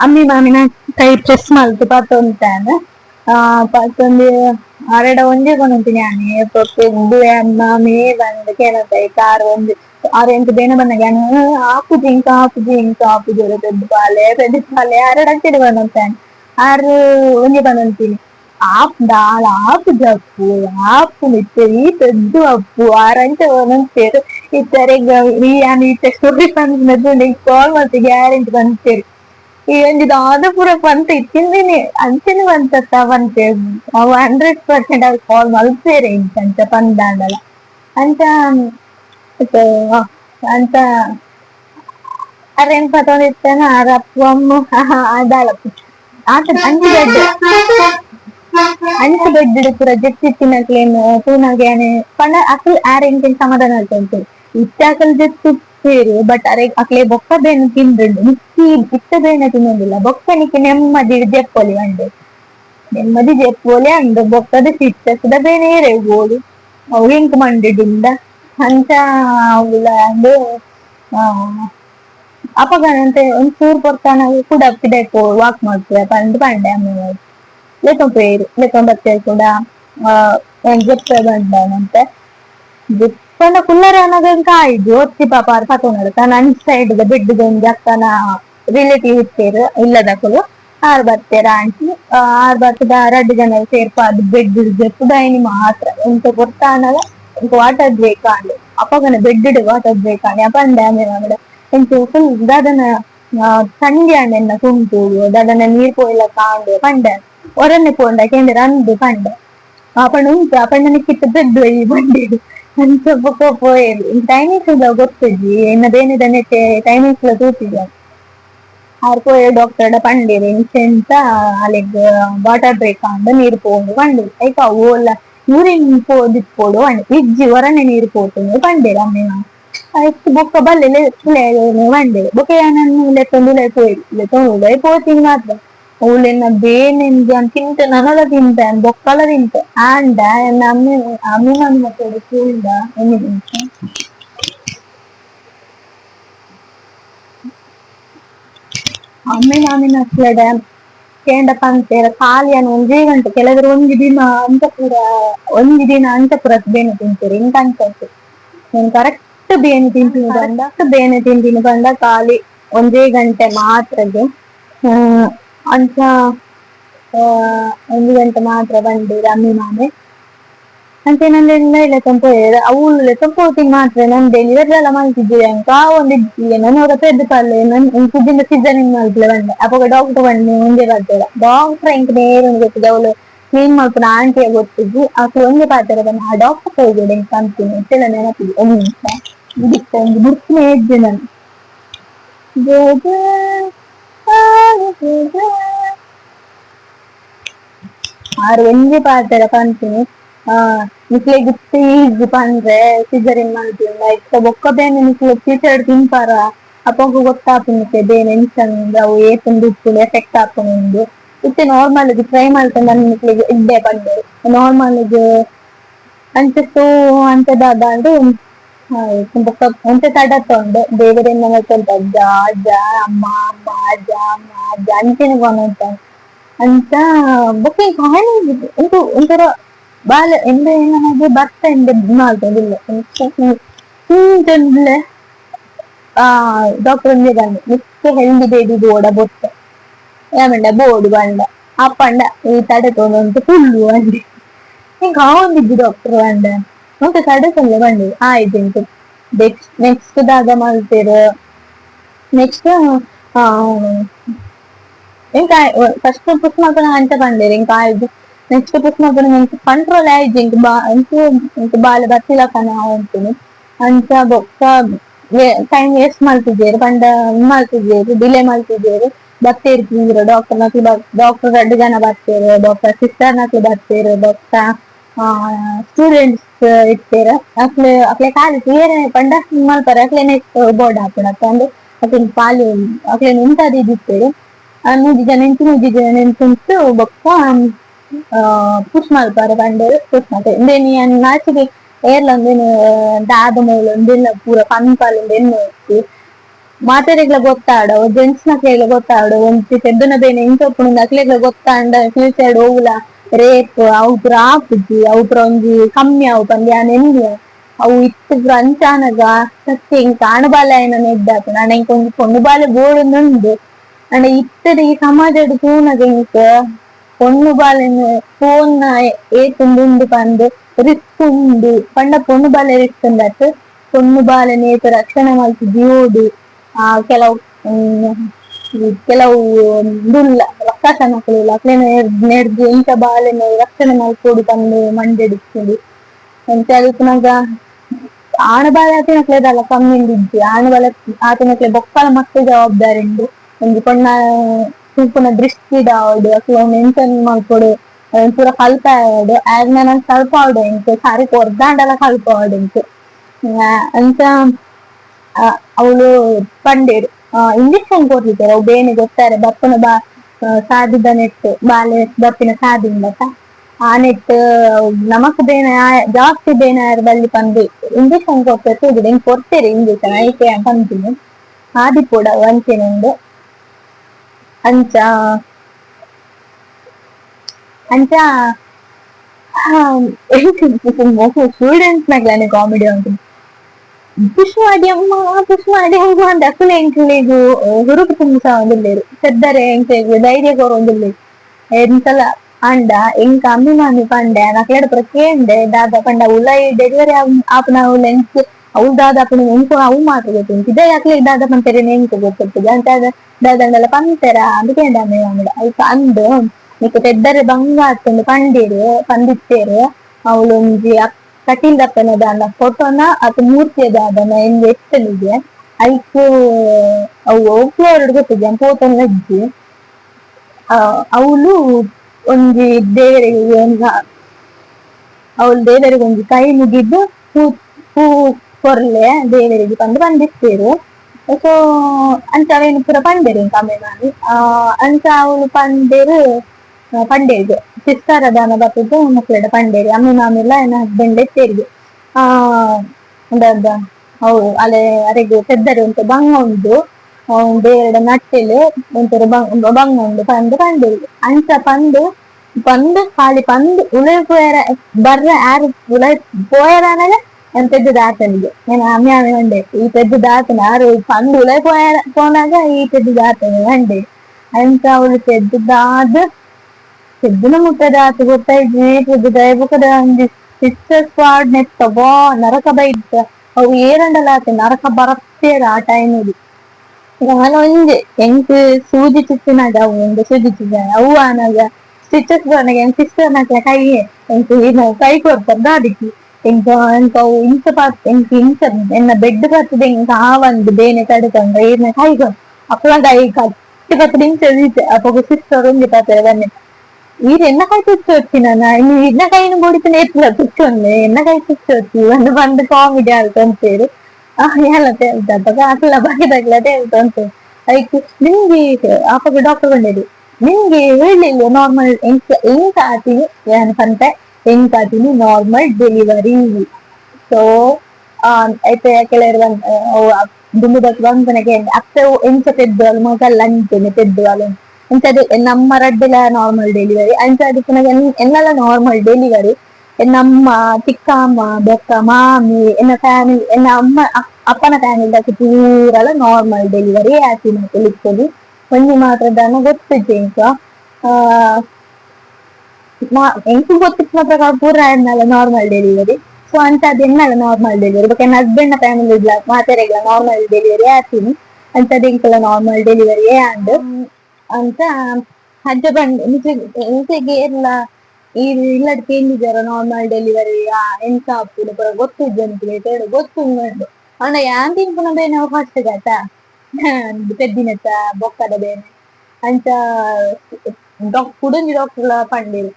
அம்மிமாமினா type chess ಮಲ್ತು ಪತ್ತೊಂತಾನ ಪತ್ತೊಂದು ಅರಡ ಒಂದೇ ಕೊನಂತೀನಿ ಆನೆ ಪೊಪ್ಪೆದ್ದು ಅಮ್ಮೇ ಬಂದ ಕೇಳತೈ ಕಾರ್ ಒಂದು ಆರು ಎಂಟು ಬೇನ ಬಂದಾಗ ಆಪುಜಿ ಇಂಕ ಆಪುಜಿ ಇಂಕ ಆಪುಜಿ ಅವರ ಪೆದ್ದ ಪಾಲೆ ಪೆದ್ದ ಪಾಲೆ ಅರಡ ಚಿಡಿ ಬಂದಂತಾನೆ ಆರು ಒಂದೇ ಬಂದಂತೀನಿ ಆಪ್ ದಾಳ ಆಪು ಜಪ್ಪು ಆಪು ಇತ್ತರಿ ಪೆದ್ದು ಅಪ್ಪು ಆರಂಚ ಒಂದೊಂದು ಸೇರು ಇತ್ತರೆ ಈ ಆನೆ ಇತ್ತೆ ಸ್ಟೋರಿ ಬಂದ ಕಾಲ್ ಮತ್ತೆ ಗ್ಯಾರಂಟಿ ಬಂದ ಸೇರಿ ఏంటి దాదాపు రేపు అంత ఇచ్చింది అంతే అంత అవంతే హండ్రెడ్ పర్సెంట్ అది కాల్ మలుపుతారు ఏంటి అంత పని దాండల అంత అంత అరేం పదం ఇస్తాను ఆ రప్పమ్మ అదాలకు అంత మంచి బెడ్ అంత బెడ్ ప్రాజెక్ట్ ఇచ్చినట్లేమో తూ నాకేనే అసలు ఆరేంటి సమాధానాలు తెలుసు? ఇచ్చాకలు చెప్తూ ಸೇರು ಬಟ್ ಅರೆ ಅಕ್ಲೆ ಬೊಕ್ಕ ಬೇನು ತಿಂದ್ರಂಡು ಮಿಕ್ಕಿ ಇತ್ತ ಬೇನೆ ತಿನ್ನೋದಿಲ್ಲ ಬೊಕ್ಕನಿಕ್ಕೆ ನೆಮ್ಮದಿ ಜೆಪ್ಪೊಲಿ ಅಂಡೆ ನೆಮ್ಮದಿ ಜೆಪ್ಪೋಲಿ ಅಂಡು ಬೊಕ್ಕದ ಸಿಟ್ಟಸದ ಬೇನೆ ರೇಗೋಡು ಅವು ಇಂಕ್ ಮಂಡಿಡಿಂದ ಅಂಚ ಅವುಲ ಅಂದು ಅಪಗನಂತೆ ಒಂಚೂರು ಪೊರ್ತಾನ ಕೂಡ ಪಿಡೆಕು ವಾಕ್ ಮಾಡ್ತೀರ ಪಂಡು ಪಂಡೆ ಅಮ್ಮ ಲೆಕ್ಕ ಪೇರು ಲೆಕ್ಕ ಬರ್ತೇವೆ ಕೂಡ ಜೆಪ್ಪ ಬಂದನಂತೆ ಪಂಡ ಕುಲ್ಲರ ಅನ್ನೋದಂಕ ಆಯ್ದು ಒತ್ತಿ ಪಾಪ ಅವ್ರು ಕಕೊಂಡತ ನನ್ ಸೈಡ್ ಬಿಡ್ದು ಒಂದು ಅಕ್ಕನ ರಿಲೇಟಿವ್ ಇರ್ತೇರು ಇಲ್ಲದಕ್ಕಲು ಆರ್ ಬರ್ತಾರ ಆಂಟಿ? ಆರ್ ಬರ್ತದ ರಡ್ಡು ಜನ ಸೇರ್ಪಾದ್ ಅದು ಬೆಡ್ ಇಡ್ಬೇಕು ಡೈನಿ ಮಾತ್ರ. ಎಂತ ಕೊಡ್ತಾನಲ್ಲ ವಾಟದ್ ಬೇಕಾಂಡ್ ಅಪ್ಪಗನ ಬೆಡ್ ಇಡು ವಾಟದ್ ಬೇಕಾಂಡ್ ಅಪ್ಪಂಡ ಆಮೇಲೆ ಎಂತ ಫುಲ್ ದಾದನ ಸಂಜೆ ಅಣ್ಣನ ಕುಂಟು ದಾದನ ನೀರ್ ಕೊಯ್ಲ ಕಾಂಡು. ಪಂಡ ಒರನೆ ಪೋಂಡ ಕೇಂದ್ರ ಅಂದು ಪಂಡ. ಅಪ್ಪಣ್ಣ ಉಂಟು. ಅಪ್ಪಣ್ಣನ ಕಿತ್ತ ಬೆಡ್ ಈ ಬಂಡಿಡು ಅಂತ ಒಪ್ಪೋಯೆದು ಟೈಮಿಂಗ್ಸ್ ಇಲ್ಲ ಗೊತ್ತಿದ್ದಿ ಇನ್ನದೇನಿದನ್ನೇ ಟೈಮಿಂಗ್ಸ್ ಇಲ್ಲ ತೂತಿದ್ದ ಅವ್ರು ಪೋಯ ಡಾಕ್ಟರ್ ಪಂಡಿರಿ ಇಂಚೆಂತ ಅಲ್ಲಿಗೆ ವಾಟರ್ ಬ್ರೇಕ್ ಅಂದ ನೀರು ಪೋದು ಪಂಡಿರಿ ಐಕ ಓಲ ಯೂರಿನ್ ಪೋದಿಪ್ಪೋಡು ಪಂಡಿ ಇಜ್ಜಿ ಹೊರನೆ ನೀರು ಪೋತು ಪಂಡಿರಿ ಅಮ್ಮೆ ಆಯ್ತು ಬೊಕ್ಕ ಬಲ್ಲೆ ಕಿಳೆ ಬಂಡೆ ಬೊಕ್ಕೆ ನಾನು ಲೆತ್ತೊಂದು ಲೈ ಪೋಯಿ ಲೆತ್ತೊಂದು ಲೈ ಪೋತೀನಿ ಮಾತ್ರ ఊళ్ళన్న ಬೇನೆಂದು ಅಂತ ತಿಂತ ನನಗ ತಿಂತಾನೆ ಬೊಕ್ಕಲ ತಿಂತ ಆಂಡ ಅಮ್ಮಿ ಅಮ್ಮಿ ನನ್ನ ಮಕ್ಕಳು ಕೂಲ್ದ ಎಣ್ಣೆ ತಿಂತ ಅಮ್ಮಿ ಮಾಮಿನ ಅಸ್ಲಡ ಕೇಂಡ ಪಂತೇರ ಖಾಲಿಯನ್ನು ಒಂದೇ ಗಂಟೆ ಕೆಲವರು ಒಂದು ದಿನ ಅಂತ ಪೂರ ಒಂದು ದಿನ ಅಂತ ಪೂರ ಬೇನೆ ತಿಂತೀರಿ ಇಂಕ ಅನ್ಸತ್ತೆ నేను ಕರೆಕ್ಟ್ ಬೇನೆ ತಿಂತೀನಿ ಬಂದ ಬೇನೆ ತಿಂತೀನಿ ಬಂದ ಖಾಲಿ ಒಂದೇ ಗಂಟೆ ಮಾತ್ರಗೆ ಅಂತ ಒಂದು ಗಂಟೆ ಮಾತ್ರ ಬಂದು ರಮ್ಮಿ ಮಾಮೆ. ಅಂತ ನಂದೆಲ್ಲ ಇಲ್ಲ ತಂಪ ಅವಳು ತಂಪೋತಿಗೆ ಮಾತ್ರ ನಾನು ಡೆಲಿವರಿ ಎಲ್ಲ ಅಂತ ಅಂಕ ಒಂದಿದ್ದಿಲ್ಲ ನಾನು ಅವರ ಹತ್ರ ಪಲ್ಲೆ, ನಾನು ಕುದ್ದಿಂದ ಸೀಸನಿಂಗ್ ಮಾಡ್ತಿಲ್ಲ ಬಂದೆ. ಅವಾಗ ಡಾಕ್ಟರ್ ಬಂದು ಮುಂದೆ ಬರ್ತಿಲ್ಲ ಡಾಕ್ಟರ್ ಎಂಕ್ ನೇರ ಗೊತ್ತಿದೆ ಅವಳು ಕ್ಲೀನ್ ಮಾಡ್ಕೊಂಡು ಆಂಟಿಯ ಗೊತ್ತಿದ್ದು, ಆಕೆ ಒಂದೇ ಪಾತ್ರ ಬಂದು, ಆ ಡಾಕ್ಟರ್ ಹೋಗ್ಬೇಡ ಎಂಕ್ ಅಂತೀನಿ ಅಂತೆಲ್ಲ ನೆನಪಿದೆ. ಒಂದು ನಿಮಿಷ ಇದಕ್ಕೆ ಒಂದು ಬುಡ್ಸ್ನೇ ಇದ್ದೆ ನಾನು. ಆರು ಒಂದೇ ಪಾತ್ರ ಕಾಣ್ತೀನಿ ನಿಕ್ಲೆ ಗುತ್ತಿ ಈಜು ಪಂದ್ರೆ ಸಿಜರಿನ್ ಮಾಡ್ತೀನಿ ಲೈಕ್ ಬೊಕ್ಕ ಬೇನೆ ನಿಕ್ಲೆ ಟೀಚರ್ ತಿಂಪಾರ ಅಪ್ಪಂಗು ಗೊತ್ತಾಪುನಿಕೆ ಬೇನೆ ಎಂಚಂದ ಅವು ಏತಂದು ಉಪ್ಪುಲು ಎಫೆಕ್ಟ್ ಆಪುನಿಂದು ಇತ್ತೆ ನಾರ್ಮಲ್ ಟ್ರೈ ಮಾಡ್ಕೊಂಡು ನನ್ನ ನಿಕ್ಲೆಗೆ ಇದ್ದೆ ಬಂದೆ ನಾರ್ಮಲ್ ಅಂಚಸ್ತು ಅಂತದಾದ ಅಂದ್ರೆ ಬೊಕ್ಕ ಒಂತೆ ತಡತೊಂಡು ದೇವರಿಂದ ಮೈಕೊಂತ ಜಾ ಜಾ ಅಮ್ಮ ಅಮ್ಮ ಜಾ ಅಮ್ಮ ಜಾ ಅಂತಿನ ಕೊನಂತ ಅಂತ ಬೊಕ್ಕ ಕಾಣಿ ಇಂತು ಒಂಥರ ಬಾಲ ಎಂದ ಏನಾಗಿ ಬರ್ತಾ ಎಂದ ಮಾಡ್ತದಿಲ್ಲ ಹಿಂದೆ ಆ ಡಾಕ್ಟರ್ ಒಂದೇ ಬಂದ ಮಿಕ್ಕ ಹೆಲ್ದಿ ಬೇಬಿ ಬೋಡ ಬೊತ್ತ ಯಾಮಂಡ ಬೋರ್ಡ್ ಬಂಡ ಆ ಪಂಡ ಈ ತಡೆ ತಗೊಂಡು ಹುಲ್ಲು ಅಂದೆ ಹಿಂಗ ಆ ಒಂದಿದ್ದು ಡಾಕ್ಟರ್ ಬಂಡ Donc, ಕಡೆ ಬಂದು ಆಯ್ತು ನೆಕ್ಸ್ಟ್ ದಾಗ ಮಾಡ್ತೀರ నెక్స్ట్ ఇంకా ఫస్ట్ పుష్మకులం అంటే పండిరు ఇంకా ఇది. నెక్స్ట్ పుష్మకులం ఇంకా కంట్రోల్ అయ్యింది ఇంక బా ఇంకూ ఇంక బాల బర్తీలా కానీ ఉంటుంది. అంత బొక్క టైం వేస్ట్ మల్తిద్దేరు పండ మల్ತಿದ್ದೇರು ಡಿಲೇ ಮಲ್ತಿದ್ದೇರು ಬರ್ತೀರು ತೀರು ಡಾಕ್ಟರ್ ನಕ್ಲಿ ಡಾಕ್ಟರ್ ಗಡ್ಡಗನ ಬರ್ತೀರು ಡಾಕ್ಟರ್ ಸಿಸ್ಟರ್ ನಕ್ಲಿ ಬರ್ತೀರು ಡಾಕ್ಟರ್ ಸ್ಟೂಡೆಂಟ್ಸ್ ಇರ್ತೀರ ಅಕ್ಲೆ ಅಕ್ಲೆ ಕಾಲ ಏರ ಪಂಡ ಮಲ್ಪರ ಅಕ್ಲೆನೆ ಬೋರ್ಡ್ ಹಾಕೊಡತ್ತ ಅಂದ್ರೆ ಅಕ್ಲೆನ ಪಾಲು ಅಕ್ಲೆನ ಉಂಟಾದ ಇದ್ದಿರ್ತೇವೆ ನೂಜಿ ಜನ ಎಂಟು ನೂಜಿ ಜನ ಎಂಟು ಬೊಕ್ಕ ಪುಷ್ ಮಲ್ಪಾರ ಬಂಡರು ಪುಷ್ ಮಾಡ್ತಾರೆ ಅಂದ್ರೆ ನೀ ನಾಚಿಗೆ ಏರ್ಲ ಒಂದೇನು ದಾದ ಮೂಲ ಒಂದೆಲ್ಲ ಪೂರ ಪಂಪಾಲ್ ಒಂದು ಎಣ್ಣೆ ಹೋಗ್ತಿ ಮಾತಾಡಿಗ್ಲ ಗೊತ್ತಾಡ ಜೆಂಟ್ಸ್ ನಕ್ಲೆಗ್ಲ ಗೊತ್ತಾಡ ಒಂದು ಪೆದ್ದನ ಬೇನೆ ಇಂಟೊಪ್ಪು ನಕ್ಲೆಗ್ಲ ಗೊತ್ತಾಂಡ ಫ್ಯೂಚರ್ ಹೋಗ್ಲಾ ರೇಪ್ ಅವು ಪೂರ ಆಪುಜಿ ಅವು ಪೂರ ಒಂಜಿ ಕಮ್ಮಿ ಅವು ಪಂದ್ ಯಾನ್ ಎನ್ನಿ ಅವು ಇತ್ತು ಪೂರ ಅಂಚಾನಗ ಸತ್ಯ ಇಂಕ ಆಣಬಾಲೆನ ನೆದ್ದಾಪುಂಡು ಆಂಡ ಇಂಕ ಒಂಜಿ ಪೊಣ್ಣು ಬಾಲೆ ಬೋಡುಂದುಂಡು ಆಂಡ ಇತ್ತದ ಈ ಸಮಾಜಡ್ ತೂನಗ ಇಂಕ ಪೊಣ್ಣು ಬಾಲೆನ ಫೋನ್ ಏತುಂಡು ಪಂದ್ ರಿಸ್ಕ್ ಉಂಡು ಪಂಡ ಪೊಣ್ಣು ಬಾಲೆ ರಿಸ್ಕ್ ಉಂಡತ್ ಪೊಣ್ಣು ಬಾಲೆನ ಏತ ರಕ್ಷಣೆ ಮಲ್ತ್ ಜೀವೋಡು ಆ ಕೆಲವು ಕೆಲವು ದುಲ್ಲ ಅವಕಾಶ ನಕುಲು ಅಕ್ಲೆನ ನೆಡ್ದು ಇಂಚ ಬಾಲೆನ ರಕ್ಷಣೆ ಮಲ್ಪೊಡು ಪಂದ್ ಮಂಡೆಡಿಕ್ಕುಂಡು ಎಂಚ ಅದಿಪ್ಪುನಗ ಆಣ ಬಾಲೆ ಆತಿನಕ್ಲೆದಲ್ಲ ಕಮ್ಮಿ ಉಂಡಿಜ್ಜಿ ಆಣ ಬಾಲೆ ಆತಿನಕ್ಲೆ ಬೊಕ್ಕಲ ಮಕ್ಕ ಜವಾಬ್ದಾರಿ ಉಂಡು ಒಂಜಿ ಪೊಣ್ಣ ತೂಪುನ ದೃಷ್ಟಿಡ್ ಆವಡ್ ಅಕ್ಲೆ ಎಂಚನ್ ಮಲ್ಪೊಡು ಪೂರ ಕಲ್ಪಾವಡ್ ಆದ್ಮೇಲೆ ಕಲ್ಪಾವಡ್ ಎಂಕ್ ಸಾರಿ ಕೊರ್ದಾಂಡಲ ಕಲ್ಪಾವಡ್ ಎಂಕ್ ಅಂಚ ಅವಳು ಪಂಡೇರು ಇಂಜೆಕ್ಷನ್ ಕೊಡ್ಲಿಕ್ಕೆ ಬೇನೆ ಗೊತ್ತಾರೆ ಬರ್ಪನ ಬಾ ಸಾದಿದ ನೆಟ್ ಬಾಲೆ ಬರ್ಪಿನ ಸಾದಿಂದ ಆ ನೆಟ್ ನಮಕ್ ಬೇನ ಜಾಸ್ತಿ ಬೇನೆ ಬಲ್ಲಿ ಬಂದು ಇಂಜೆಕ್ಷನ್ ಕೊಡ್ಬೇಕು ಇದು ಹೆಂಗ್ ಕೊಡ್ತೀರಿ ಇಂಜೆಕ್ಷನ್ ಐಕೆ ಅಂತ ಅಂತೀನಿ ಆದಿ ಕೂಡ ಒಂಚಿನಿಂದ ಅಂಚ ಅಂಚ ಸ್ಟೂಡೆಂಟ್ ನಗ್ಲಾನೆ ಕಾಮಿಡಿ ಅಂತೀನಿ పుష్పాడ్యమ్మ పుష్పాడ్యమ్మ అంటే అసలు ఏంటి లేదు హురుపు తుంసా వందలేదు పెద్దరే ఏంటి లేదు ధైర్య కూర వందలేదు ఎంతల అండ ఇంకా అమ్మినాన్ని పండ నాకు ప్రతియండే దాదా పండ ఉల్ల డెలివరీ ఆపిన లెన్స్ ಅವು ದಾದಾಪನ ಎಂಕೋ ಅವು ಮಾತ್ರ ಗೊತ್ತುಂಟು ಇದೇ ಯಾಕಲೆ ದಾದಾಪನ ತೆರೆ ಎಂಕೋ ಗೊತ್ತಿರ್ತದೆ ಅಂತ ದಾದಂಡಲ ಪಂತರ ಅದಕ್ಕೆ ಡಾಮೇ ಅಂಗಡ ಐಕ ಅಂದು ನಿಕ್ಕ ಪೆದ್ದರೆ ಬಂಗಾತಂದು ಪಂಡೀರು ಪಂದಿತ್ತೇರು ಅವಳು ಒಂಜಿ ಅಕ್ಕ ಕಟೀಲಪ್ಪನದಾದ ಫೋಟೋನ ಅದು ಮೂರ್ತಿಯದ ಅದನ್ನ ಎಂದು ಎತ್ತಲಿದೆ ಐಕು ಅವು ಒಬ್ಬರವ್ರಿಗೆ ಗೊತ್ತಿದೆ ಫೋಟೋನ ಇದ್ದು ಅವಳು ಒಂದು ದೇವರಿಗೆ ಒಂದು, ಅವಳು ದೇವರಿಗೆ ಒಂದು ಕೈ ಮುಗಿದು ಹೂ ಹೂ ಕೊರ್ಲೆ ದೇವರಿಗೆ ಬಂದು ಬಂದಿರ್ತೇರು ಸೊ ಅಂತ ಅವೇನು ಪೂರ ಬಂದೇರು ಕಮ್ಮಿ ಮಾಡಿ ಅಂತ ಅವಳು ಬಂದೇರು ಪಂಡೇರಿಗೆ ಸಿಸ್ತಾರದಾನ ಬರ್ತದೆ ಮಕ್ಕಳ ಪಂಡೇರಿ ಅಮ್ಮಿ ಮಾಮಿಲ್ಲ ನನ್ನ ಹಸ್ಬೆಂಡ್ ಸೇರಿಗೆ ಆ ಉಂಡದ ಅವು ಅಲೆ ಅರೆಗೆ ಪೆದ್ದರೆ ಉಂಟು ಬಂಗ ಉಂಟು. ಬೇರೆಡೆ ನಟ್ಟೆಲೆ ಒಂಥರ ಬಂಗ ಉಂಡು ಪಂದು ಪಂಡೇರಿ ಅಂಚ ಪಂದು பந்து காலி பந்து உலக போயிற வர்ற யாரு உலக போயிறானால என் பெத்து தாத்தனுக்கு என் அம்மையாவே வந்து ஈ பெத்து தாத்தன் யாரு பந்து உலக போயிற போனாக்க ஈ பெத்து தாத்தன் வந்து அந்த அவளுக்கு பெத்து தாது ಎದ್ದಿನ ಮುಟ್ಟದಾತು ಗೊತ್ತಾಯ್ತು ಪ್ರಭು ದಯಬುಕದ ಒಂದು ಸಿಸ್ಟರ್ ಸ್ಕ್ವಾಡ್ ನೆಕ್ ತಗೋ ನರಕ ಬೈದ ಅವು ಏರಂಡಲಾತೆ ನರಕ ಬರತ್ತೇರ ಆ ಟೈಮ್ ಇದು ನಾನು ಒಂದೆ ಎಂಕ್ ಸೂಜಿ ಚಿತ್ತಿನಾಗ ಅವು ಒಂದು ಸೂಜಿ ಚಿತ್ತಿನ ಅವು ಆನಾಗ ಸ್ಟಿಚಸ್ ಬರ್ನಾಗ ಎಂಗ್ ಸಿಸ್ಟರ್ ನಾಕ್ಲ ಕೈಯೇ ಎಂಕ್ ಏನು ಕೈ ಕೊಡ್ತಾರೆ ದಾದಿಕ್ಕಿ ಎಂಕ ಎಂಕ ಅವು ಇಂಚ ಪಾತ್ ಎಂಕ್ ಇಂಚ ಎನ್ನ ಬೆಡ್ ಪಾತ್ತದೆ ಎಂಕ ಆ ಒಂದು ಬೇನೆ ತಡೆತಂಡ ಏನ ಕೈ ಕೊಡ್ ಅಪ್ಪಳ ಕೈ ಕಟ್ಟಿ ಪಾತ್ರ ಇಂಚ ಅಪ್ಪ ಸಿಸ್ಟರ್ ಒಂದು ಪಾತ್ರ ಬನ್ನಿ ನೀರ್ ಎನ್ನ ಕಾಯಿ ಚುಚ್ಚೋಡ್ತಿ ನಾನ ನೀವ್ ಇನ್ನ ಕೈನು ಬುಡಿತು ನೇರ್ತಿಲ್ಲ ಚುಚ್ಚೊಂದೆ ಎನ್ನ ಕಾಯಿ ಚುಚ್ಚೋಡ್ತಿ ಒಂದು ಬಂದು ಕಾಮಿಡಿ ಆಯ್ತು ಅಂತೇಳಿ ಆ ಎಲ್ಲ ದಬ್ಬಗ ಹಾಕಲ್ಲ ಬಾಗಿ ತಗ್ಲದೆ ಆಯ್ತು ಅಂತ ಅದಕ್ಕೆ ನಿಮ್ಗೆ ಆಪಾಗ ಡಾಕ್ಟರ್ ಬಂದಿದ್ದು ನಿಮ್ಗೆ ಹೇಳಲಿಲ್ಲ ನಾರ್ಮಲ್ ಎಂಟ್ ಎಂಟ್ ಆತೀನಿ ಏನಂತ ಎಂಟ್ ಆತೀನಿ ನಾರ್ಮಲ್ ಡೆಲಿವರಿ ಸೊ అయితే కెళ్ళారు దుమ్ముదకు వంతనకి అక్క ఎంచ పెద్దవాళ్ళు మగ లంచని పెద్దవాళ్ళు ಅಂಚದು ನಮ್ಮ ರಡ್ಡೆಲ ನಾರ್ಮಲ್ ಡೆಲಿವರಿ ಅಂಚದಕ್ಕೆ ನನಗೆ ಎನ್ನೆಲ್ಲ ನಾರ್ಮಲ್ ಡೆಲಿವರಿ ನಮ್ಮ ಚಿಕ್ಕಮ್ಮ, ಬೆಕ್ಕ, ಮಾಮಿ, ಎನ್ನ ಫ್ಯಾಮಿಲಿ ಎನ್ನ ಅಮ್ಮ ಅಪ್ಪನ ಫ್ಯಾಮಿಲಿ ದಾಕಿ ಪೂರಲ ನಾರ್ಮಲ್ ಡೆಲಿವರಿ ಆಸಿ ಮತ್ತೆ ಲಿಕ್ಕೋದು ಒಂಜಿ ಮಾತ್ರ ದಾನ ಗೊತ್ತಿತ್ತು ಎಂಕ ಎಂಟು ಗೊತ್ತಿದ್ದ ಪ್ರಕಾರ ಪೂರ ಎನ್ನಲ್ಲ ನಾರ್ಮಲ್ ಡೆಲಿವರಿ ಸೊ ಅಂತದ್ದು ಎನ್ನಲ್ಲ ನಾರ್ಮಲ್ ಡೆಲಿವರಿ ಬೊಕೆನ ಹಸ್ಬೆಂಡ್ನ ಫ್ಯಾಮಿಲಿ ಮಾತಾಡಿಲ್ಲ ನಾರ್ಮಲ್ ಡೆಲಿವರಿ ಆತೀನಿ. ಅಂತದ್ದು ಎಂಕಲ್ಲ ನಾರ್ಮಲ್ ಡೆಲಿವರಿ ಆ್ಯಂಡ್ ಅಂತ ಹಜ್ಜ ಬಂದ್ ಎಂತೆಗೆ ಎಲ್ಲ ಈ ಇಲ್ಲಡ್ ಕೇಂದಿದಾರ ನಾರ್ಮಲ್ ಡೆಲಿವರಿ ಎಂತ ಆಪುಂಡು ಪೂರ ಗೊತ್ತಿದ್ದಂತೆ ತೇಡು ಗೊತ್ತುಂಡು ಅಣ್ಣ ಯಾನ್ ತಿನ್ಪುನ ಬೇನೆ ಫಸ್ಟ್ ಗತ ಪೆದ್ದಿನತ್ತ ಬೊಕ್ಕದ ಬೇನೆ ಅಂಚ ಡಾಕ್ ಕುಡಂಜಿ ಡಾಕ್ಟರ್ ಪಂಡೇರು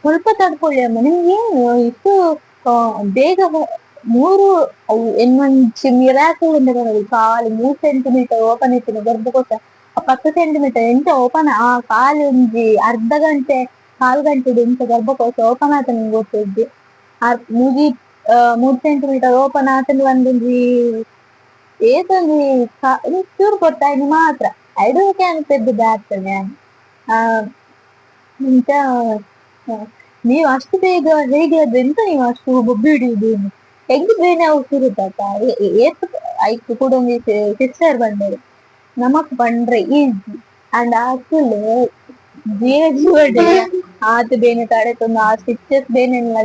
ಸ್ವಲ್ಪ ತಡ್ಕೊಳ್ಳಿ ಅಮ್ಮ ನಿಮ್ಗೆ ಏನು ಇಷ್ಟು ಬೇಗ ಮೂರು ಎನ್ನೊಂಚಿ ಮಿರಾಕಲ್ ಅಂತ ಕಾಲು ಮೂರು ಸೆಂಟಿಮೀಟರ್ ಓಪನ್ ಇತ್ತು ಗರ್ಭಕೋಶ ಪತ್ತು ಸೆಂಟಿಮೀಟರ್ ಎಂತ ಓಪನ್ ಆ ಕಾಲು ಒಂಜಿ ಅರ್ಧ ಗಂಟೆ ಕಾಲ್ ಗಂಟೆ ಎಂತ ಗರ್ಭಕೋಶ ಓಪನ್ ಆತ ನಿಂಗೆ ಗೊತ್ತಿದ್ದಿ ಮುಗಿ ಮೂರ್ ಸೆಂಟಿಮೀಟರ್ ಓಪನ್ ಆತಂದು ಒಂದೊಂಜಿ ಏತೊಂದು ಚೂರು ಕೊಟ್ಟಾಯ್ನಿ ಮಾತ್ರ ಐಡು ಕ್ಯಾನ್ ಪೆದ್ದದು ಆಗ್ತದೆ ಆ ಇಂತ ಆ, ನೀವು ಅಷ್ಟು ಬೇಗ ಹೇಗೆ ಅದು ಎಂತ ನೀವು ಅಷ್ಟು ಬಿಡಿಯುದು ಹೆಂಗ್ ಬೇನೆ ಅವು ಸುರುತ್ತಾತ ಏತ್ ಐಕ್ ಕೂಡ ಒಂದು ಸಿಸ್ಟರ್ ಬಂದರು ನಮಕ್ ಬಂಡ್ರೆ ಈಜಿ ಅಂಡ್ ಆಕುಲು ಜೀವ ಜೀವಡೆ ಆತ ಬೇನೆ ತಡೆತೊಂದು ಆ ಸ್ಟಿಚಸ್ ಬೇನೆಲ್ಲ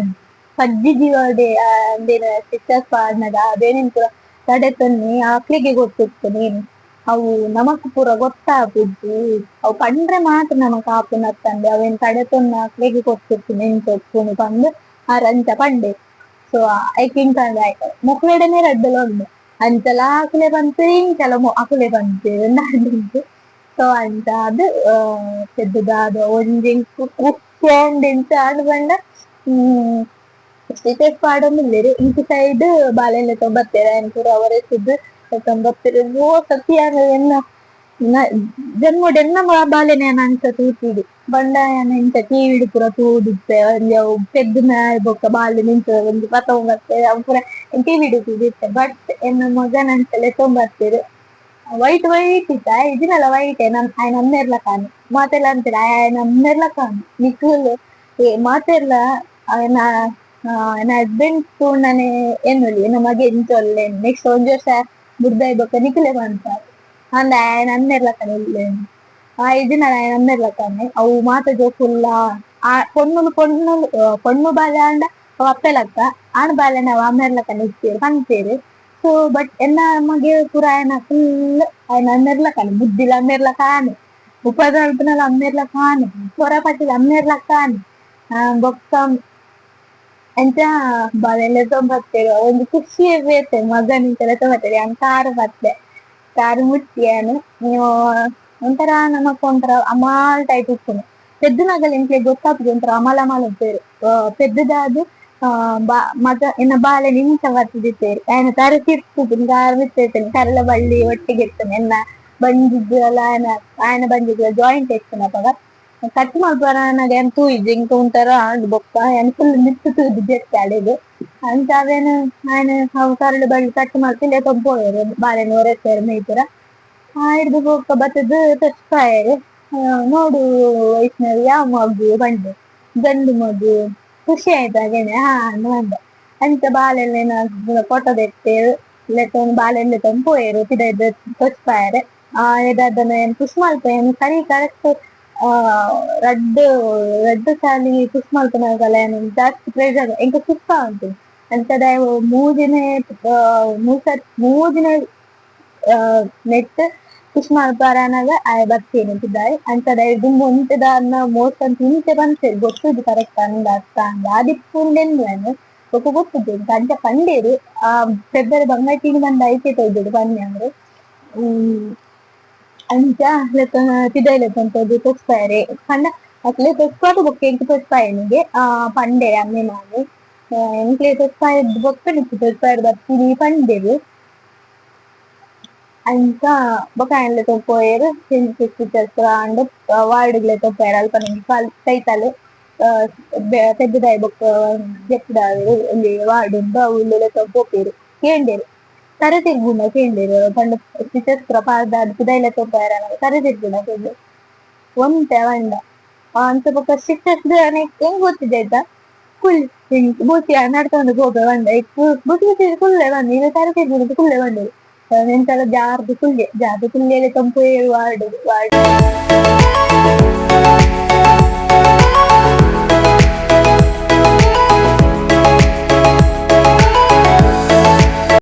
ಪಜ್ಜಿ ಜೀವಡೆ ಅಂದೇನ ಸ್ಟಿಚಸ್ ಪಾಡ್ನದ ಆ ಬೇನೆನ್ ಪೂರ ತಡೆತೊನ್ನಿ ಆಕ್ಳಿಗೆ ಗೊತ್ತಿತ್ತು ನೀನು ಅವು ನಮಕ್ ಪೂರ ಗೊತ್ತಾಪುಜ್ಜಿ ಅವು ಪಂಡ್ರೆ ಮಾತ್ರ ನಮಕ್ ಆಪುನತ್ತಂದೆ ಅವೇನ್ ತಡೆತೊನ್ನ ಆಕ್ಳಿಗೆ ಗೊತ್ತಿತ್ತು ನೆನ್ಪೊಪ್ಪುನು ಪಂದ್ ಆ ರಂಚ ಪಂಡೆ ಸೊ ಐಕಿಂಕ ಮೊಕ್ಲೆಡನೆ ರಡ್ಡಲ ಉಂಡು ಅಂತೆಲ್ಲ ಆಕಲೆ ಬಂತು ಇಂಕೆಲ್ಲ ಆಕಲೆ ಬಂತು ನಾಡಿದ್ದು ಸೊ ಅಂತ ಅದು ಪೆದ್ದದಾದ ಒಂಜಿ ಕುಕ್ಕೇಂದಿಂತ ಆಡು ಹ್ಮ್ ಕ್ರಿಕೆಟ್ ಪಾಡೊಂದಿಲ್ಲೇರಿ ಇಂಕ ಸೈಡ್ ಬಾಲೆಲ್ಲ ತೊಂಬತ್ತೇರ ಎಂಟೂರು ಅವರೇ ಸಿದ್ದು ತೊಂಬತ್ತೇರ ಸತಿ ಏನ ಜನ್ಮೊಡೆನ್ನ ಬಾಲೆನೇನ ಅಂತ ತೂತಿಡು ಬಂಡಾಯನ ಇಂತ ಟಿವಿಡು ಪೂರ ತೂದಿತ್ತೆ ಒಂದೆ ಪೆದ್ದು ಮ್ಯಾಲ ಬೊಕ್ಕ ಬಾಲೆ ನಿಂತ ಒಂದು ಪತ ಬರ್ತೇವೆ ಅವ್ ಪೂರ ಟಿವಿಡು ತೂದಿತ್ತೆ ಬಟ್ ಎನ್ನ ಮಗನ ಅಂತಲೇ ತೊಂಬರ್ತೀರಿ ವೈಟ್ ವೈಟ್ ಇತ್ತ. ಇದನ್ನೆಲ್ಲ ವೈಟ್ ನಮ್, ಆಯ್ ನಮ್ಮೆರ್ಲ ಕಾಣು. ಮಾತೆಲ್ಲ ಅಂತೀರ, ಆಯ್ ನಮ್ಮೆರ್ಲ ಕಾಣು. ನಿಕ್ಕಲು ಏ ಮಾತೆಲ್ಲ ಆಯನ ನನ್ನ ಹಸ್ಬೆಂಡ್ ತೂಂಡನೆ ಎನ್ನೊಲಿ ನಮ್ಮ ಎಂತ ಒಳ್ಳೆ ನೆಕ್ಸ್ಟ್ ಒಂದು ವರ್ಷ ಬುಡ್ದಾಯ್ ಬೊಕ್ಕ ನಿಕ್ಕಲೆ ಬಂತಾರೆ அந்த ನನ್ನೆಲ್ಲ ಕಡೆ ಇಲ್ಲೇ ಆ ಇದು ನನ್ನ ನನ್ನೆಲ್ಲ ಕಡೆ ಅವು ಮಾತ ಜೋಕುಲ್ಲ ಆ ಪೊಣ್ಣು ಪೊಣ್ಣು ಪೊಣ್ಣು ಬಾಲೆ ಅಂಡ ಅವ ಅಪ್ಪೆಲಕ್ಕ ಆಣ ಬಾಲೆ ನಾವು ಅಮ್ಮೆಲ್ಲ ಕಡೆ ಇರ್ತೀರಿ ಕಾಣ್ತೀರಿ ಸೊ ಬಟ್ ಎಲ್ಲ ನಮಗೆ ಪೂರ ಆಯನ ಫುಲ್ ಆಯನ ಅನ್ನೆರ್ಲ ಕಾಣೆ ಬುದ್ಧಿಲ ಅನ್ನೆರ್ಲ ಕಾಣೆ ಉಪದ್ರಲ್ಪನಲ್ಲಿ ಅನ್ನೆರ್ಲ ಕಾಣೆ ಹೊರಪಟ್ಟಿಲ್ಲ ಅನ್ನೆರ್ಲ ಕಾಣೆ ಬೊಕ್ಕ ಎಂತ ಬಾಳೆಲ್ಲ ತೊಂಬತ್ತೇವೆ ಒಂದು ಖುಷಿಯೇ ಬೇತೆ ಮಗನಿಂದ ತೊಂಬತ್ತೇವೆ ಅಂತ ಆರು ಬರ್ತೇವೆ ಕಾರಿಮುಟ್ಟಿಯನ್ನು ನೀವು ಒಂಥರ ನಮಕ್ ಒಂಥರ ಅಮಾಲ್ ಟೈಪ್ ಇರ್ತದೆ ಪೆದ್ದ ನಗಲ್ ಎಂಟ್ಲೆ ಗೊತ್ತಾಗ್ತದೆ ಒಂಥರ ಅಮಾಲ್ ಅಮಾಲ್ ಇದ್ದೇರು ಪೆದ್ದದಾದ ಮಗ ಎನ್ನ ಬಾಳೆ ನಿಮಿಷ ಬರ್ತಿದ್ದೇರು ಆಯ್ನ ತರ ಕಿರ್ತದೆ ಕಾರಿಮಿರ್ತೇನೆ ಕರಳ ಬಳ್ಳಿ ಒಟ್ಟಿಗೆ ಇರ್ತದೆ ಎನ್ನ ಬಂದಿದ್ದಲ್ಲ ಆಯ್ನ ಆಯ್ನ ಬಂದಿದ್ದ ಜಾಯಿಂಟ್ ಇರ್ತದೆ ಅವಾಗ ಕಟ್ ಮಾಡ್ಬಾರ ನನಗೇನು ಜಿಂಕ್ ಉಂಟಾರ ಬೊಕ್ಕ. ಏನು ಫುಲ್ ಬಿದ್ದೆ ಬಿದ್ದಿರ್ತೆ ಅಂತ ಅವೇನು ನಾನು ಅವು ಕರಳು ಬಳ್ಳಿ ಕಟ್ ಮಾಡ್ತಿಲ್ಲ ತೊಂಬೋಯರು ಬಾಳೆನ ಒರೆಸ್ತಾರೆ ಆ ಹಿಡ್ದು ಬೊಕ್ಕ ಬತ್ತದು ತಚ್ಕಾಯರು ನೋಡು ವಯಸ್ಸಿನಲ್ಲಿ ಯಾವ ಮಗು, ಬಂದೆ. ಗಂಡು ಮಗು, ಖುಷಿ ಆಯ್ತು ಹಾಗೇನೆ. ಹಾ, ಅಂದ ಅಂತ ಬಾಳೆಲ್ಲ ಫೋಟೋ ತೆಗ್ತೇವೆ ಇಲ್ಲ ತೊಂದು ಬಾಳೆಲ್ಲ ತಂಪೋಯರು ತಿದ ಆ ಇದನ್ನ ಏನು ಖುಷಿ ಮಾಡ್ತೇನೆ ಸರಿ ಕರೆಕ್ಟ್ రెడ్ రెడ్ శారీ చూసుకుంటున్నారు కదా జాస్తి ప్రెజర్ ఇంకా ಸುಸ್ತಾ ಉಂಟು ಅಂತದ ಮೂಜಿನ ಮೂಸರ್ ಮೂಜಿನ ನೆಟ್ ಖುಷಿ ಮಾಡ್ಬಾರನಾಗ ಆಯ ಬರ್ತೀನಿ ಅಂತಿದ್ದಾರೆ. ಅಂತದ ದುಂಬ ಉಂಟದ ಅನ್ನ ಮೋಸ್ಟ್ ಅಂತ ಇಂಚೆ ಬಂತೆ ಗೊತ್ತಿದ್ದು ಕರೆಕ್ಟ್ ಅಂದ, ಅರ್ಥ ಅಂದ. ಅದಿಪ್ಪುಂಡೆಂದ್ರೇನು ಒಕ್ಕ ಗೊತ್ತಿದ್ದೇನೆ ಕಂಚ ಪಂಡೇರು, ಆ ಪೆಬ್ಬರು ಬಂಗಾಟಿಗೆ ಬಂದ ಐತೆ ತೆಗೆದಿದ್ದು ಬನ್ನಿ ಅಂದ್ರೆ. आणि त्या తిదైలతోంది తెచ్చిపోయారే పండ అట్లే తెచ్చుకోవటం ఒక కేక్ తెచ్చిపోయాయి నీకు పండే అమ్మే మాది ఇంట్లో తెచ్చిపోయేది బొక్క నీకు తెచ్చిపోయారు బతికి పండేది ఇంకా ఒక ఆయనలతో పోయారు చెల్లి తెచ్చి తెచ్చుకురా అంటే వాడుగులతో పోయారు అల్ప నుంచి సైతాలు పెద్దదాయి బొక్క చెప్పుడారు వాడు బావుళ్ళతో పోపారు ఏండేరు ತರತಿರ್ಗುಣಕ್ಕೆ ಹೇಳಿದ್ರು ಪಂಡು ಟೀಚರ್ಸ್ ಪ್ರಪಾದ ಅದ್ಭುತೈಲ ತೋಪಾರ ತರತಿರ್ಗುಣಕ್ಕೆ ಹೇಳಿದ್ರು ಒಂದೆ ಒಂದ ಅಂತ ಪಕ್ಕ ಶಿಕ್ಷಕ ಹೆಂಗ್ ಗೊತ್ತಿದೆ ಆಯ್ತಾ ಕುಲ್ ಬೂಸಿ ನಡ್ಕೊಂಡು ಗೋಬೆ ಒಂದ ಬುಸಿ ಬುಸಿ ಕುಲ್ಲೆ ಬಂದ ಈಗ ತರತಿರ್ಗುಣಕ್ಕೆ ಕುಲ್ಲೆ ಬಂದರು ಎಂತೆಲ್ಲ ಜಾರ್ದು ಕುಲ್ಲೆ ಜಾರ್ದು ಕುಲ್ಲೆಯಲ್ಲಿ ತಂಪು ವಾರ್ಡ್ ವಾರ್ಡ್